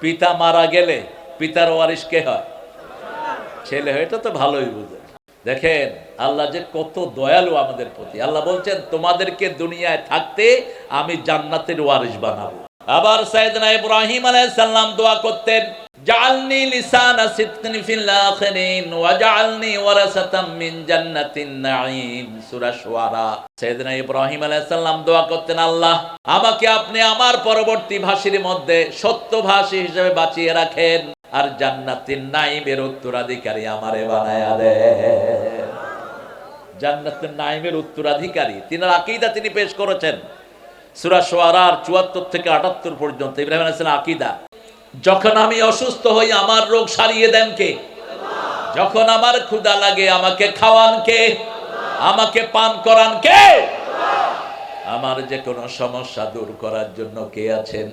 পিতা মারা গেলে পিতার ওয়ারিশ কে হয়? ছেলে হয়, এটা তো ভালোই বুঝে। দেখেন, আল্লাহ যে কত দয়ালু আমাদের প্রতি। আল্লাহ বলছেন, তোমাদেরকে দুনিয়ায় থাকতে আমি জান্নাতের ওয়ারিশ বানাবো। আবার সাইদনা ইব্রাহিম আলাইহিস সালাম দোয়া করতেন জাআলনি লিসানা ফিল আখিরিন ওয়া জাআলনি ওয়ারাসাতাম মিন জান্নাতিন নাঈম। সূরা শুআরা সাইয়েদনা ইব্রাহিম আলাইহিস সালাম দোয়া করতেন, আল্লাহ, আমাকে আপনি আমার পরবর্তী ভাষীর মধ্যে সত্যভাষী হিসেবে বাঁচিয়ে রাখেন আর জান্নাতিন নাঈমের উত্তরাধিকারী আমারে বানায়া দেন। জান্নাতুন নাঈমের উত্তরাধিকারী, তিনার আকীদা তিনি পেশ করেছেন। সূরা শুআরার 74 থেকে 78 পর্যন্ত ইব্রাহিম আকীদা যখন আমি অসুস্থ হই, আমার রোগ সারিয়ে দেন কে? যখন আমার ক্ষুদা লাগে, আমাকে খাওয়ান কে? আমাকে পান করান কে? আমার যে কোনো সমস্যা দূর করার জন্য কে আছেন?